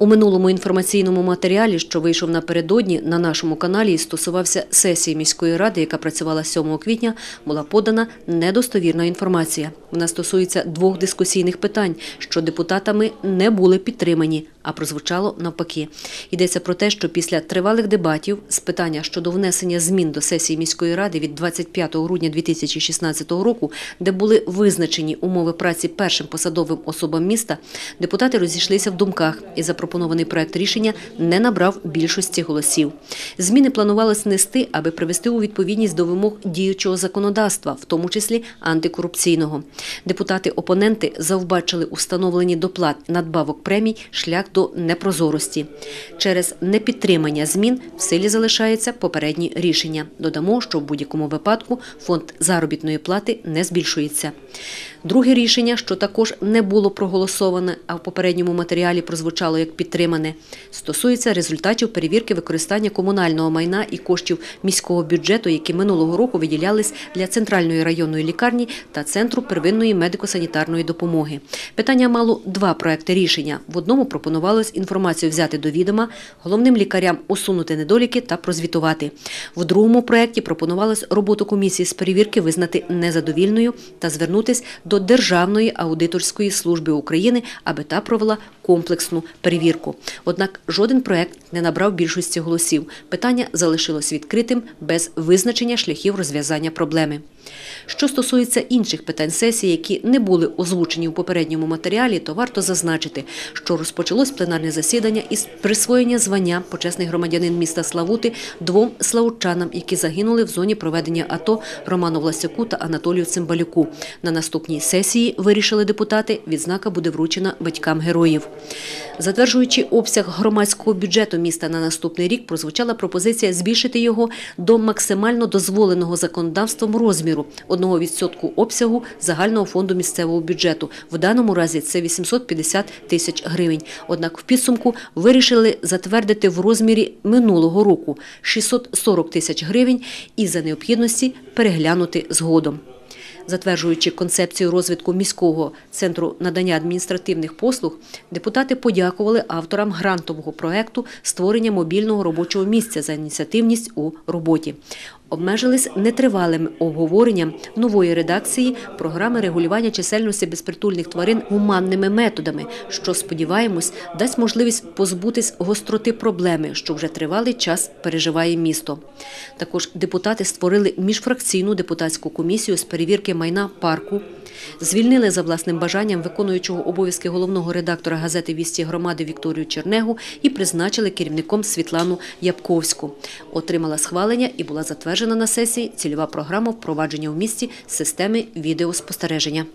У минулому інформаційному матеріалі, що вийшов напередодні на нашому каналі і стосувався сесії міської ради, яка працювала 7 квітня, була подана недостовірна інформація. Вона стосується двох дискусійних питань, що депутатами не були підтримані, а прозвучало навпаки. Йдеться про те, що після тривалих дебатів з питання щодо внесення змін до сесії міської ради від 25 грудня 2016 року, де були визначені умови праці першим посадовим особам міста, депутати розійшлися в думках і запропонований проект рішення не набрав більшості голосів. Зміни планувалось внести, аби привести у відповідність до вимог діючого законодавства, в тому числі антикорупційного. Депутати-опоненти завбачили у встановленні доплат надбавок премій шлях до непрозорості. Через непідтримання змін в силі залишається попередні рішення. Додамо, що в будь-якому випадку фонд заробітної плати не збільшується. Друге рішення, що також не було проголосоване, а в попередньому матеріалі прозвучало як підтримане, стосується результатів перевірки використання комунального майна і коштів міського бюджету, які минулого року виділялись для центральної районної лікарні та центру первинної медико-санітарної допомоги. Питання мало два проекти рішення. В одному пропонувалось інформацію взяти до відома, головним лікарям усунути недоліки та прозвітувати. В другому проекті пропонувалось роботу комісії з перевірки визнати незадовільною та звернутись до Державної аудиторської служби України, аби та провела комплексну перевірку. Однак жоден проект не набрав більшості голосів. Питання залишилось відкритим без визначення шляхів розв'язання проблеми. Що стосується інших питань сесії, які не були озвучені у попередньому матеріалі, то варто зазначити, що розпочалось пленарне засідання із присвоєння звання почесний громадянин міста Славути двом славутчанам, які загинули в зоні проведення АТО Роману Власяку та Анатолію Цимбалюку. На наступній сесії вирішили депутати, відзнака буде вручена батькам героїв. Затверджуючи обсяг громадського бюджету міста на наступний рік, прозвучала пропозиція збільшити його до максимально дозволеного законодавством розміру 1% обсягу загального фонду місцевого бюджету. В даному разі це 850 тисяч гривень. Однак в підсумку вирішили затвердити в розмірі минулого року 640 тисяч гривень і за необхідності переглянути згодом. Затверджуючи концепцію розвитку міського центру надання адміністративних послуг, депутати подякували авторам грантового проекту створення мобільного робочого місця за ініціативність у роботі. Обмежились нетривалим обговоренням нової редакції програми регулювання чисельності безпритульних тварин гуманними методами, що сподіваємось дасть можливість позбутись гостроти проблеми, що вже тривалий час переживає місто. Також депутати створили міжфракційну депутатську комісію з перевірки майна парку. Звільнили за власним бажанням виконуючого обов'язки головного редактора газети Вісті громади Вікторію Чернегу і призначили керівником Світлану Ябковську. Отримала схвалення і була затверджена на сесії цільова програма впровадження в місті системи відеоспостереження.